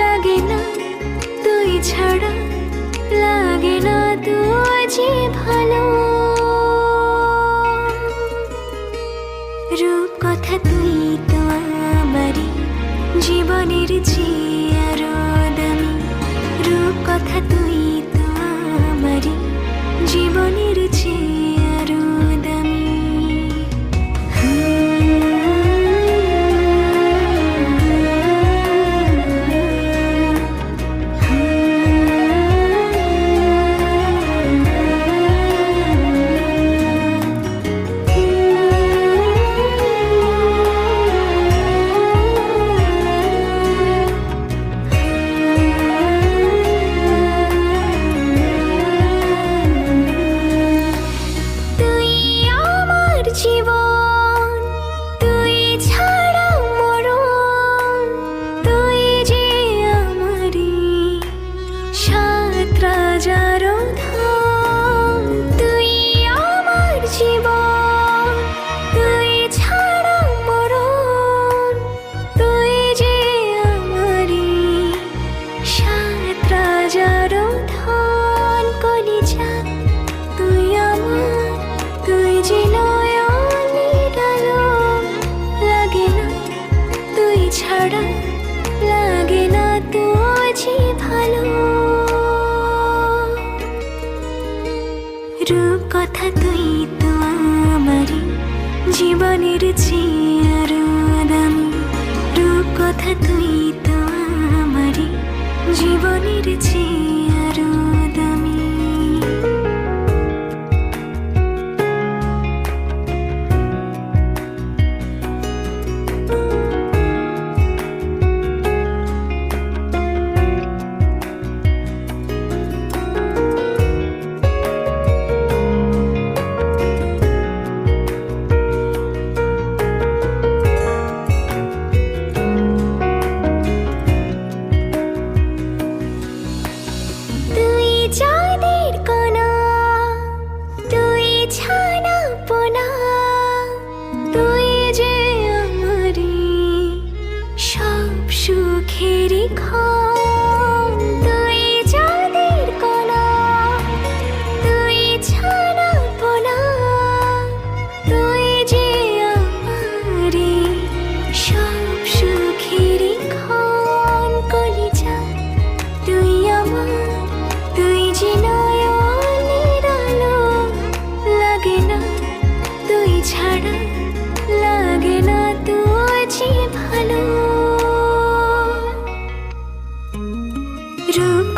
লাগে না ছাড়া লাগে না যে ভালো। রূপ কথা তুই তো আমারই জীবনের চেয়ে ছাড়া লাগে না তো আজি ভালো। রূপ কথা তুই তো আমারই, জীবনের চেয়ে আরও দামি। রূপ কথা তুই তো আমারই, জীবনের চেয়ে खेरी खा